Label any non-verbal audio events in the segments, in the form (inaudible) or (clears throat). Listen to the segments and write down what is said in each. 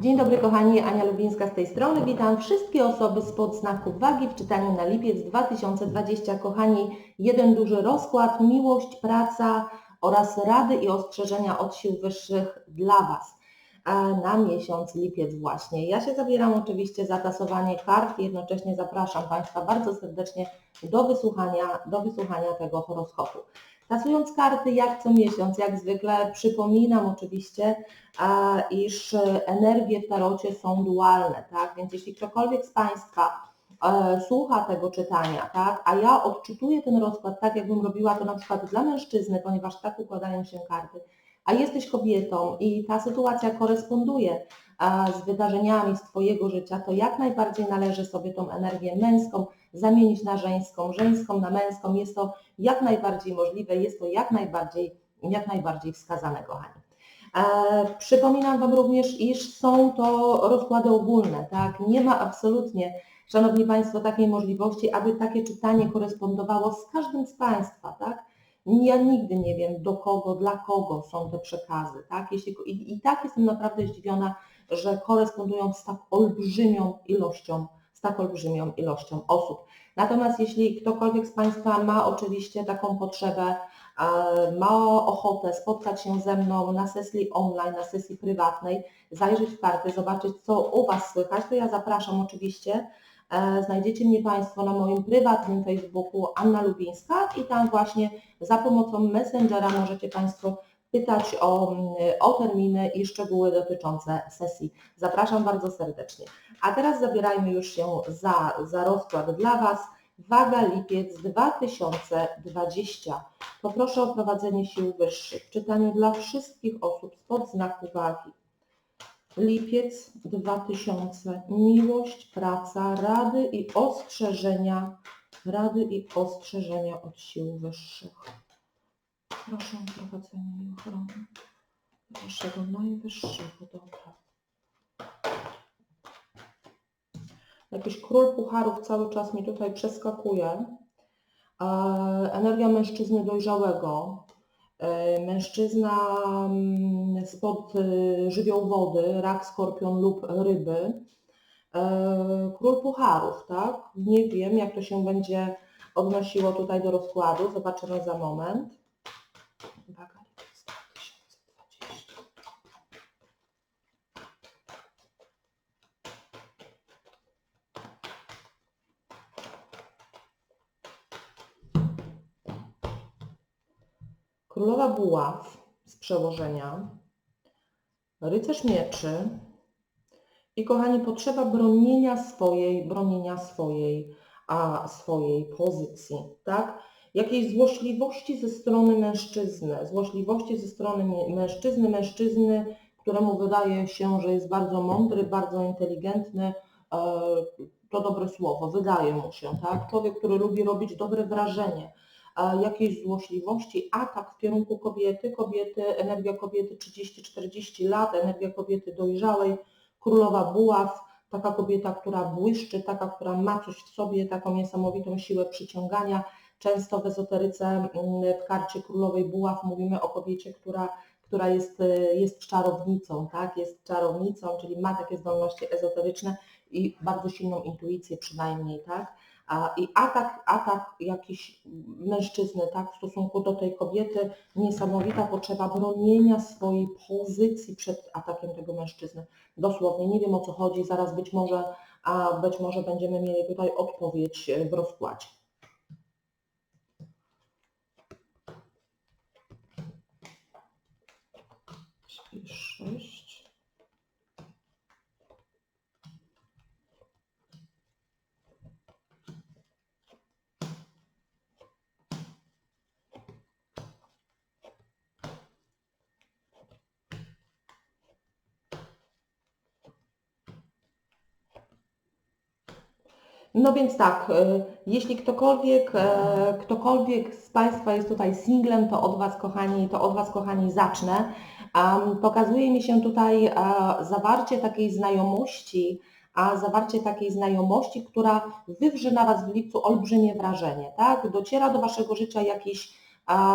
Dzień dobry kochani, Ania Lubińska z tej strony. Witam wszystkie osoby spod znaku wagi w czytaniu na lipiec 2020. Kochani, jeden duży rozkład, miłość, praca oraz rady i ostrzeżenia od sił wyższych dla Was na miesiąc lipiec właśnie. Ja się zabieram oczywiście za tasowanie kart i jednocześnie zapraszam Państwa bardzo serdecznie do wysłuchania, do wysłuchania tego horoskopu. Tasując karty jak co miesiąc, jak zwykle przypominam oczywiście, iż energie w tarocie są dualne, tak? Więc jeśli ktokolwiek z Państwa e, słucha tego czytania, tak? A ja odczytuję ten rozkład tak, jakbym robiła to na przykład dla mężczyzny, ponieważ tak układają się karty, a jesteś kobietą i ta sytuacja koresponduje z wydarzeniami z Twojego życia, to jak najbardziej należy sobie tą energię męską zamienić na żeńską, żeńską na męską. Jest to jak najbardziej możliwe, jest to jak najbardziej, jak najbardziej wskazane, kochani. E, przypominam Wam również, iż są to rozkłady ogólne, tak? Nie ma absolutnie, Szanowni Państwo, takiej możliwości, aby takie czytanie korespondowało z każdym z Państwa, tak? Ja nigdy nie wiem, do kogo, dla kogo są te przekazy, tak? Jeśli, i, I tak jestem naprawdę zdziwiona, że korespondują z tak olbrzymią ilością, z tak olbrzymią ilością osób. Natomiast jeśli ktokolwiek z Państwa ma oczywiście taką potrzebę, ma ochotę spotkać się ze mną na sesji online, na sesji prywatnej, zajrzeć w karty, zobaczyć co u Was słychać, to ja zapraszam oczywiście. E, znajdziecie mnie Państwo na moim prywatnym Facebooku Anna Lubińska i tam właśnie za pomocą Messengera możecie Państwo pytać o, o terminy i szczegóły dotyczące sesji. Zapraszam bardzo serdecznie. A teraz zabierajmy już się za, za rozkład dla Was. Waga lipiec 2020. Poproszę o prowadzenie sił wyższych. Czytanie dla wszystkich osób spod znaku wagi. Lipiec 2000. Miłość, praca, rady i ostrzeżenia. Rady i ostrzeżenia od sił wyższych. Proszę o prowadzenie i ochronę Waszego najwyższego dobra. Jakiś król pucharów cały czas mi tutaj przeskakuje. E, Energia mężczyzny dojrzałego. E, Mężczyzna mm, spod y, żywioł wody, rak, skorpion lub ryby. E, Król pucharów, tak? Nie wiem, jak to się będzie odnosiło tutaj do rozkładu. Zobaczymy za moment. Uwaga, lipiec 2020. Królowa buław z przełożenia, rycerz mieczy i kochani, potrzeba bronienia swojej, bronienia swojej, a swojej pozycji, tak? Jakiejś złośliwości ze strony mężczyzny, złośliwości ze strony mężczyzny, mężczyzny, któremu wydaje się, że jest bardzo mądry, bardzo inteligentny, e, to dobre słowo, wydaje mu się, tak? Człowiek, który lubi robić dobre wrażenie, jakiejś złośliwości, atak w kierunku kobiety, kobiety, energia kobiety 30-40 lat, energia kobiety dojrzałej, królowa buław, taka kobieta, która błyszczy, taka, która ma coś w sobie, taką niesamowitą siłę przyciągania. Często w ezoteryce mm, w karcie królowej buław mówimy o kobiecie, która, która jest, y, jest czarownicą, tak? Jest czarownicą, czyli ma takie zdolności ezoteryczne i bardzo silną intuicję przynajmniej, tak? A, I atak, atak jakiś mężczyzny, tak, w stosunku do tej kobiety, niesamowita potrzeba bronienia swojej pozycji przed atakiem tego mężczyzny. Dosłownie, nie wiem o co chodzi, zaraz być może, a być może będziemy mieli tutaj odpowiedź e, w rozkładzie. Czyli sześć. No więc tak, e, jeśli ktokolwiek, e, ktokolwiek z Państwa jest tutaj singlem, to od Was kochani, to od Was kochani zacznę. Pokazuje mi się tutaj e, zawarcie takiej znajomości, a zawarcie takiej znajomości, która wywrze na Was w lipcu olbrzymie wrażenie, tak? Dociera do Waszego życia jakiś,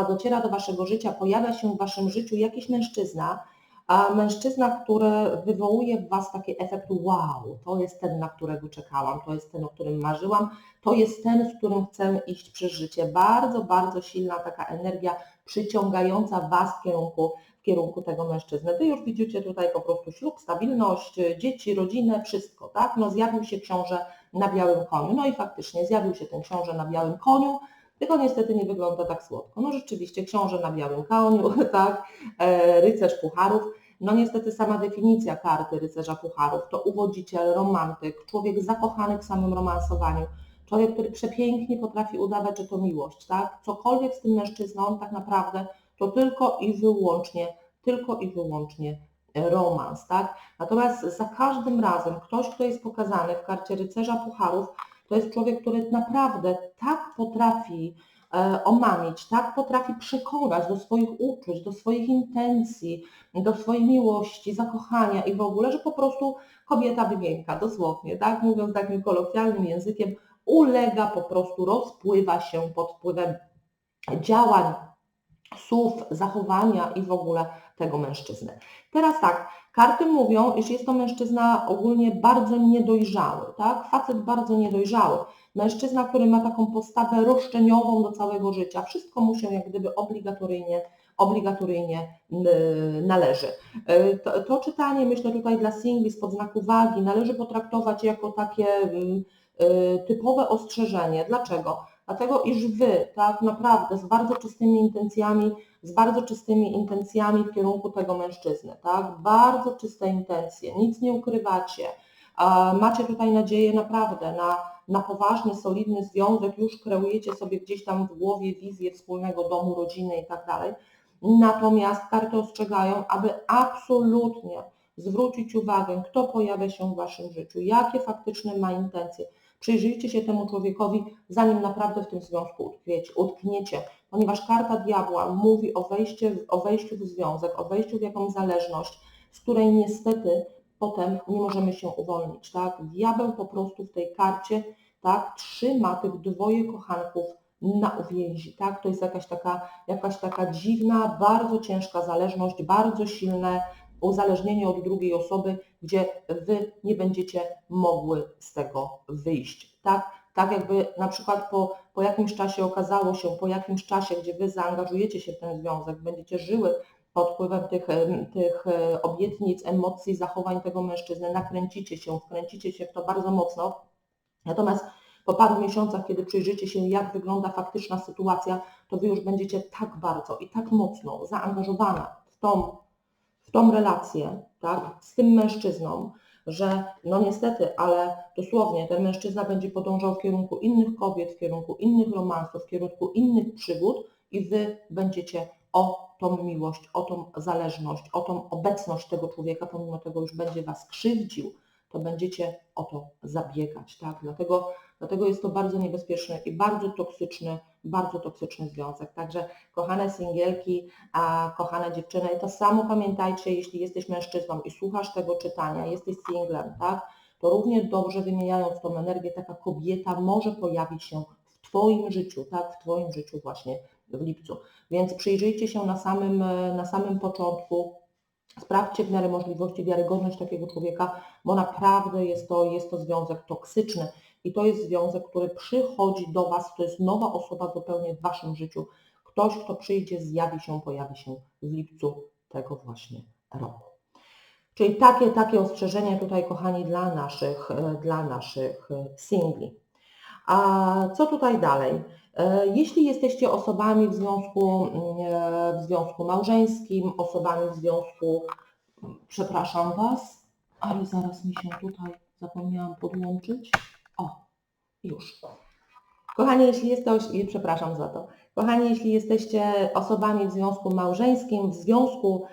dociera do Waszego życia, pojawia się w Waszym życiu jakiś mężczyzna, a mężczyzna, który wywołuje w Was taki efekt wow, to jest ten, na którego czekałam, to jest ten, o którym marzyłam, to jest ten, z którym chcę iść przez życie. Bardzo, bardzo silna taka energia przyciągająca Was w kierunku, w kierunku tego mężczyzny. Wy już widzicie tutaj po prostu ślub, stabilność, dzieci, rodzinę, wszystko, tak? No zjawił się książę na białym koniu. No i faktycznie zjawił się ten książę na białym koniu, tylko niestety nie wygląda tak słodko. No rzeczywiście książę na białym koniu, (laughs) tak? E, rycerz pucharów. No niestety sama definicja karty rycerza pucharów to uwodziciel, romantyk, człowiek zakochany w samym romansowaniu, człowiek, który przepięknie potrafi udawać, że to miłość, tak? Cokolwiek z tym mężczyzną tak naprawdę to tylko i wyłącznie, tylko i wyłącznie romans, tak? Natomiast za każdym razem ktoś, kto jest pokazany w karcie rycerza pucharów, to jest człowiek, który naprawdę tak potrafi e, omamić, tak potrafi przekonać do swoich uczuć, do swoich intencji, do swojej miłości, zakochania i w ogóle, że po prostu kobieta wymięka, dosłownie, tak, mówiąc takim kolokwialnym językiem, ulega po prostu, rozpływa się pod wpływem działań, słów, zachowania i w ogóle tego mężczyzny. Teraz tak, karty mówią, iż jest to mężczyzna ogólnie bardzo niedojrzały, tak? Facet bardzo niedojrzały. Mężczyzna, który ma taką postawę roszczeniową do całego życia. Wszystko mu się jak gdyby obligatoryjnie obligatoryjnie należy. E, to, to, czytanie, myślę tutaj dla singli z podznaku wagi, należy potraktować jako takie typowe ostrzeżenie. Dlaczego? Dlatego, iż Wy tak naprawdę z bardzo czystymi intencjami, z bardzo czystymi intencjami w kierunku tego mężczyzny, tak? Bardzo czyste intencje, nic nie ukrywacie. Macie tutaj nadzieję naprawdę na, na poważny, solidny związek, już kreujecie sobie gdzieś tam w głowie wizję wspólnego domu, rodziny i tak dalej. Natomiast karty ostrzegają, aby absolutnie zwrócić uwagę, kto pojawia się w Waszym życiu, jakie faktyczne ma intencje, Przyjrzyjcie się temu człowiekowi, zanim naprawdę w tym związku utkniecie, ponieważ karta diabła mówi o, wejście, o wejściu w związek, o wejściu w jakąś zależność, z której niestety potem nie możemy się uwolnić. Tak? Diabeł po prostu w tej karcie tak, trzyma tych dwoje kochanków na uwięzi. Tak? To jest jakaś taka, jakaś taka dziwna, bardzo ciężka zależność, bardzo silne uzależnienie od drugiej osoby, gdzie Wy nie będziecie mogły z tego wyjść. Tak, tak jakby na przykład po, po jakimś czasie okazało się, po jakimś czasie, gdzie Wy zaangażujecie się w ten związek, będziecie żyły pod wpływem tych, tych e, obietnic, emocji, zachowań tego mężczyzny, nakręcicie się, wkręcicie się w to bardzo mocno. Natomiast po paru miesiącach, kiedy przyjrzycie się, jak wygląda faktyczna sytuacja, to Wy już będziecie tak bardzo i tak mocno zaangażowana w tą tą relację tak, z tym mężczyzną, że no niestety, ale dosłownie ten mężczyzna będzie podążał w kierunku innych kobiet, w kierunku innych romansów, w kierunku innych przygód i wy będziecie o tą miłość, o tą zależność, o tą obecność tego człowieka, pomimo tego już będzie was krzywdził, to będziecie o to zabiegać. Tak? Dlatego, dlatego jest to bardzo niebezpieczny i bardzo toksyczny, bardzo toksyczny związek. Także kochane singielki, a kochane dziewczyny, to samo pamiętajcie, jeśli jesteś mężczyzną i słuchasz tego czytania, jesteś singlem, tak? to równie dobrze wymieniając tą energię, taka kobieta może pojawić się w Twoim życiu, tak? w Twoim życiu właśnie w lipcu. Więc przyjrzyjcie się na samym, na samym początku, Sprawdźcie w miarę możliwości wiarygodność takiego człowieka, bo naprawdę jest to, jest to związek toksyczny i to jest związek, który przychodzi do Was, to jest nowa osoba zupełnie w Waszym życiu. Ktoś, kto przyjdzie, zjawi się, pojawi się w lipcu tego właśnie roku. Czyli takie, takie ostrzeżenie tutaj, kochani, dla naszych, dla naszych singli. A co tutaj dalej? E, jeśli jesteście osobami w związku, mm, w związku małżeńskim, osobami w związku, przepraszam Was, ale zaraz mi się tutaj zapomniałam podłączyć. Już. Kochani, jeśli jesteście, przepraszam za to. Kochani, jeśli jesteście osobami w związku małżeńskim, w związku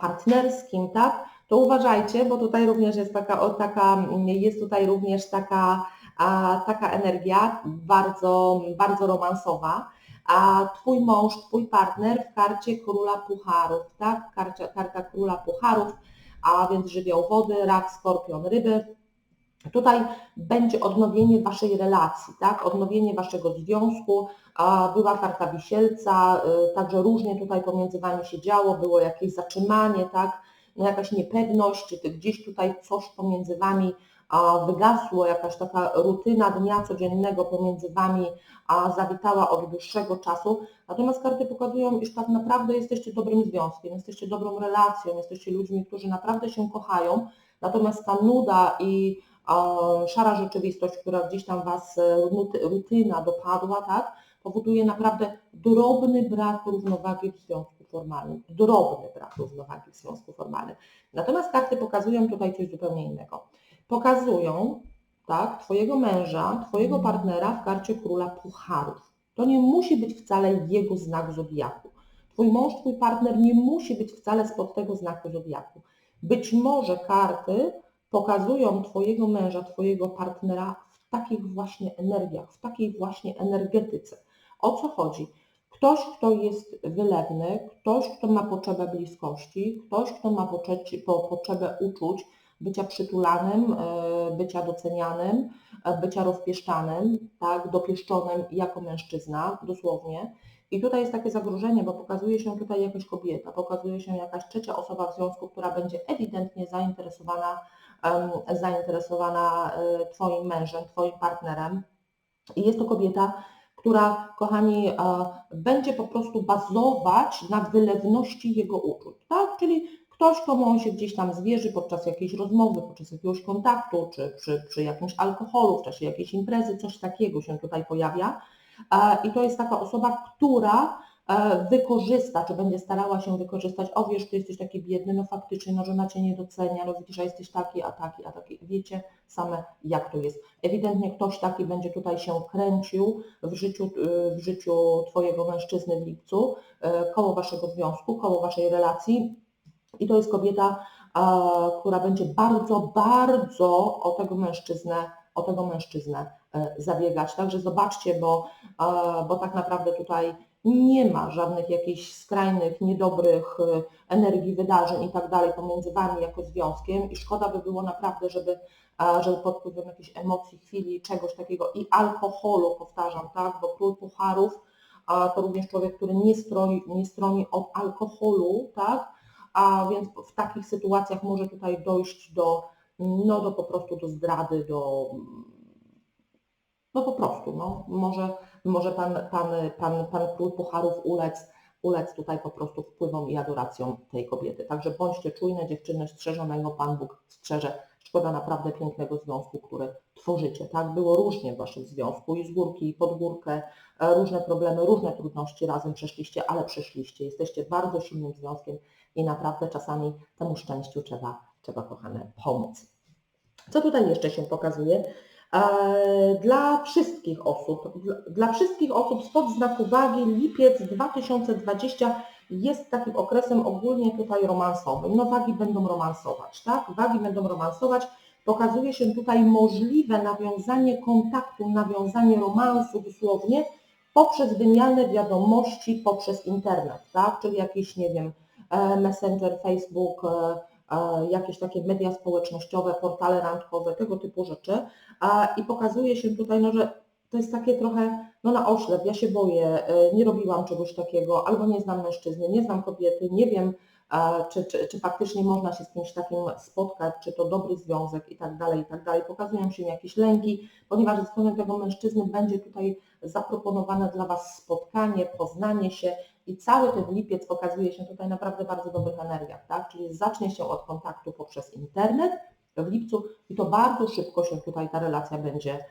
partnerskim, tak, to uważajcie, bo tutaj również jest taka, o, taka, jest tutaj również taka a taka energia bardzo, bardzo romansowa, a Twój mąż, Twój partner w karcie króla pucharów, tak? Karcia, karta króla pucharów, a więc żywioł wody, rak, skorpion, ryby. Tutaj będzie odnowienie Waszej relacji, tak? Odnowienie Waszego związku. Była karta wisielca, y, także różnie tutaj pomiędzy Wami się działo, było jakieś zatrzymanie, tak? No jakaś niepewność, czy gdzieś tutaj coś pomiędzy Wami wygasło, jakaś taka rutyna dnia codziennego pomiędzy Wami zawitała od dłuższego czasu. Natomiast karty pokazują, iż tak naprawdę jesteście dobrym związkiem, jesteście dobrą relacją, jesteście ludźmi, którzy naprawdę się kochają. Natomiast ta nuda i szara rzeczywistość, która gdzieś tam Was, e, rutyna dopadła, tak, powoduje naprawdę drobny brak równowagi w związku formalnym. Drobny brak równowagi w związku formalnym. Natomiast karty pokazują tutaj coś zupełnie innego. Pokazują, tak, Twojego męża, Twojego partnera w karcie króla pucharów. To nie musi być wcale jego znak zodiaku. Twój mąż, Twój partner nie musi być wcale spod tego znaku zodiaku. Być może karty pokazują Twojego męża, Twojego partnera w takich właśnie energiach, w takiej właśnie energetyce. O co chodzi? Ktoś, kto jest wylewny, ktoś, kto ma potrzebę bliskości, ktoś, kto ma potrzebę uczuć, bycia przytulanym, e, bycia docenianym, e, bycia rozpieszczanym, tak, dopieszczonym jako mężczyzna, dosłownie. I tutaj jest takie zagrożenie, bo pokazuje się tutaj jakaś kobieta, pokazuje się jakaś trzecia osoba w związku, która będzie ewidentnie zainteresowana zainteresowana e, Twoim mężem, Twoim partnerem. I jest to kobieta, która, kochani, e, będzie po prostu bazować na wylewności jego uczuć, tak? Czyli ktoś, komu on się gdzieś tam zwierzy podczas jakiejś rozmowy, podczas jakiegoś kontaktu, czy przy, przy jakimś alkoholu, w czasie jakiejś imprezy, coś takiego się tutaj pojawia. E, I to jest taka osoba, która wykorzysta, czy będzie starała się wykorzystać, o wiesz, ty jesteś taki biedny, no faktycznie, no żona cię nie docenia, no widzisz, że jesteś taki, a taki, a taki. Wiecie same, jak to jest. Ewidentnie ktoś taki będzie tutaj się kręcił w życiu, e, w życiu twojego mężczyzny w lipcu, e, koło waszego związku, koło waszej relacji i to jest kobieta, która będzie bardzo, bardzo o tego mężczyznę, o tego mężczyznę zabiegać. Także zobaczcie, bo, bo tak naprawdę tutaj nie ma żadnych jakichś skrajnych, niedobrych e, energii, wydarzeń i tak dalej pomiędzy Wami jako związkiem i szkoda by było naprawdę, żeby, żeby pod wpływem jakichś emocji, chwili, czegoś takiego i alkoholu, powtarzam, tak, bo król pucharów to również człowiek, który nie stroni, nie stroni od alkoholu, tak, a więc w takich sytuacjach może tutaj dojść do, no do po prostu do zdrady, do no po prostu, no, może, może pan, pan, pan, pan król pucharów ulec, ulec tutaj po prostu wpływom i adoracją tej kobiety. Także bądźcie czujne, dziewczyny, strzeżonego Pan Bóg strzeże. Szkoda naprawdę pięknego związku, który tworzycie. Tak, było różnie w Waszym związku i z górki, i pod górkę, e, różne problemy, różne trudności razem przeszliście, ale przeszliście. Jesteście bardzo silnym związkiem i naprawdę czasami temu szczęściu trzeba, trzeba kochane, pomóc. Co tutaj jeszcze się pokazuje? E, dla wszystkich osób, dla wszystkich osób spod znaku wagi lipiec 2020 jest takim okresem ogólnie tutaj romansowym. No wagi będą romansować, tak? Wagi będą romansować. Pokazuje się tutaj możliwe nawiązanie kontaktu, nawiązanie romansu dosłownie poprzez wymianę wiadomości poprzez internet, tak? Czyli jakieś, nie wiem, e, Messenger, Facebook, e, jakieś takie media społecznościowe, portale randkowe, tego typu rzeczy. I pokazuje się tutaj, no, że to jest takie trochę no na oślep, ja się boję, e, nie robiłam czegoś takiego, albo nie znam mężczyzny, nie znam kobiety, nie wiem, czy, czy, czy faktycznie można się z kimś takim spotkać, czy to dobry związek i tak dalej, i tak dalej. Pokazują się jakieś lęki, ponieważ ze strony tego mężczyzny będzie tutaj zaproponowane dla Was spotkanie, poznanie się i cały ten lipiec pokazuje się tutaj naprawdę bardzo dobrych energiach, tak? Czyli zacznie się od kontaktu poprzez internet w lipcu i to bardzo szybko się tutaj ta relacja będzie,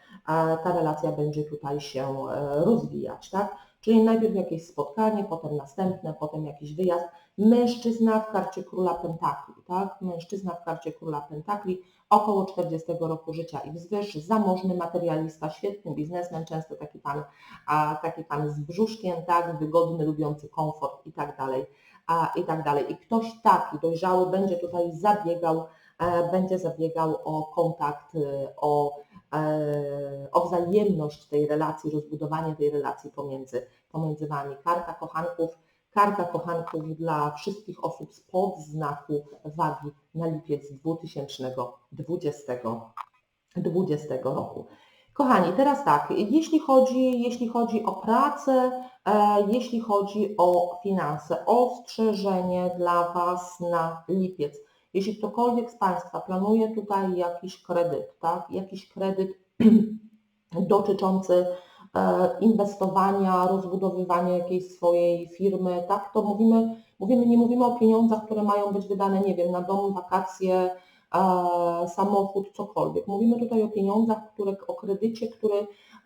ta relacja będzie tutaj się e, rozwijać, tak? Czyli najpierw jakieś spotkanie, potem następne, potem jakiś wyjazd. Mężczyzna w karcie króla pentakli, tak? Mężczyzna w karcie króla pentakli, około 40 roku życia i wzwyż, zamożny materialista, świetny biznesmen, często taki pan, a, taki pan z brzuszkiem, tak? Wygodny, lubiący komfort i tak dalej, a, i tak dalej. I ktoś taki dojrzały będzie tutaj zabiegał, e, będzie zabiegał o kontakt, e, o E, o wzajemność tej relacji, rozbudowanie tej relacji pomiędzy, pomiędzy Wami. Karta kochanków, karta kochanków dla wszystkich osób spod znaku wagi na lipiec 2020 2020 roku. Kochani, teraz tak, jeśli chodzi, jeśli chodzi o pracę, e, jeśli chodzi o finanse, ostrzeżenie dla Was na lipiec. Jeśli ktokolwiek z Państwa planuje tutaj jakiś kredyt, tak, jakiś kredyt (clears throat) dotyczący inwestowania, rozbudowywania jakiejś swojej firmy, tak, to mówimy, mówimy, nie mówimy o pieniądzach, które mają być wydane, nie wiem, na dom, wakacje, e, samochód, cokolwiek. Mówimy tutaj o pieniądzach, które, o kredycie, który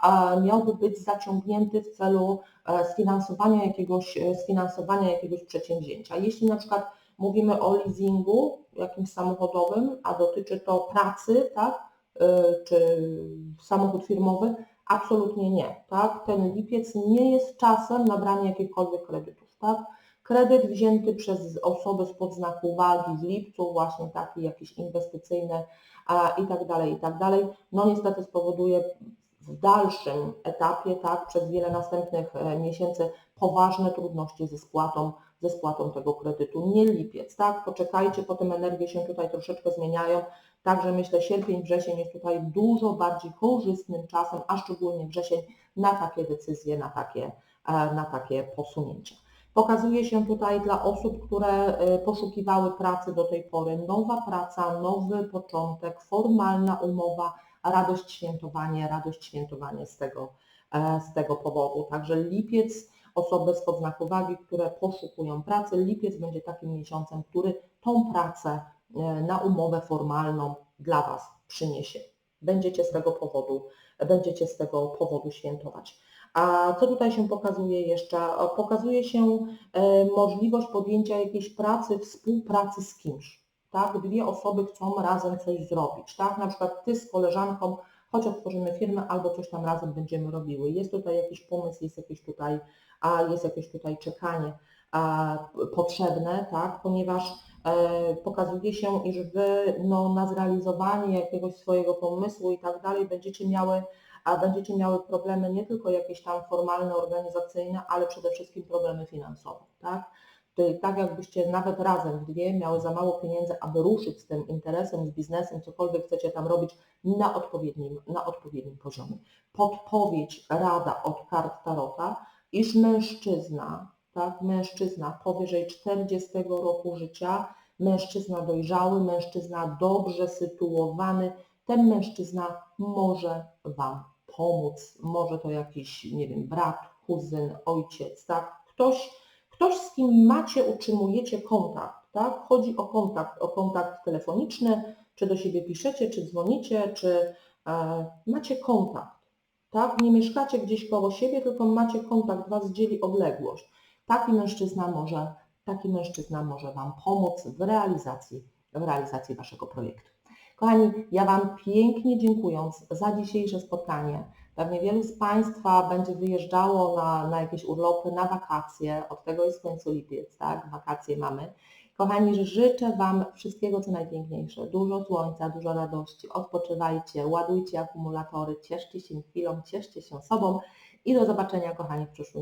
e, miałby być zaciągnięty w celu e, sfinansowania jakiegoś, e, sfinansowania jakiegoś przedsięwzięcia. Jeśli na przykład mówimy o leasingu jakimś samochodowym, a dotyczy to pracy, tak, e, czy samochód firmowy, absolutnie nie, tak. Ten lipiec nie jest czasem na branie jakichkolwiek kredytów, tak. Kredyt wzięty przez osobę spod znaku wagi w lipcu, właśnie taki jakiś inwestycyjny i tak dalej, i tak dalej, no niestety spowoduje w dalszym etapie, tak, przez wiele następnych e, miesięcy poważne trudności ze spłatą, ze spłatą tego kredytu. Nie lipiec, tak, poczekajcie, potem energie się tutaj troszeczkę zmieniają, także myślę sierpień, wrzesień jest tutaj dużo bardziej korzystnym czasem, a szczególnie wrzesień na takie decyzje, na takie, e, na takie posunięcia. Pokazuje się tutaj dla osób, które y, poszukiwały pracy do tej pory, nowa praca, nowy początek, formalna umowa, radość świętowanie, radość świętowanie z tego, e, z tego powodu. Także lipiec, osoby z podznaku wagi, które poszukują pracy, lipiec będzie takim miesiącem, który tą pracę e, na umowę formalną dla Was przyniesie. Będziecie z tego powodu, będziecie z tego powodu świętować. A co tutaj się pokazuje jeszcze? Pokazuje się e, możliwość podjęcia jakiejś pracy, współpracy z kimś. Tak? Dwie osoby chcą razem coś zrobić. Tak? Na przykład Ty z koleżanką, choć otworzymy firmę, albo coś tam razem będziemy robiły. Jest tutaj jakiś pomysł, jest jakieś tutaj, a jest jakieś tutaj czekanie potrzebne, tak? ponieważ e, pokazuje się, iż Wy no, na zrealizowanie jakiegoś swojego pomysłu i tak dalej będziecie miały a będziecie miały problemy nie tylko jakieś tam formalne, organizacyjne, ale przede wszystkim problemy finansowe, tak? Czyli tak jakbyście nawet razem dwie miały za mało pieniędzy, aby ruszyć z tym interesem, z biznesem, cokolwiek chcecie tam robić na odpowiednim, na odpowiednim poziomie. Podpowiedź, rada od kart Tarota, iż mężczyzna, tak, mężczyzna powyżej 40 roku życia, mężczyzna dojrzały, mężczyzna dobrze sytuowany, ten mężczyzna może Wam pomóc, może to jakiś, nie wiem, brat, kuzyn, ojciec, tak? Ktoś, ktoś z kim macie, utrzymujecie kontakt, tak? Chodzi o kontakt, o kontakt telefoniczny, czy do siebie piszecie, czy dzwonicie, czy e, macie kontakt, tak? Nie mieszkacie gdzieś koło siebie, tylko macie kontakt, Was dzieli odległość. Taki mężczyzna może, taki mężczyzna może Wam pomóc w realizacji, w realizacji Waszego projektu. Kochani, ja Wam pięknie dziękując za dzisiejsze spotkanie. Pewnie wielu z Państwa będzie wyjeżdżało na, na jakieś urlopy, na wakacje. Od tego jest końcu lipiec, tak? Wakacje mamy. Kochani, życzę Wam wszystkiego, co najpiękniejsze. Dużo słońca, dużo radości. Odpoczywajcie, ładujcie akumulatory, cieszcie się chwilą, cieszcie się sobą i do zobaczenia, kochani, w przyszłym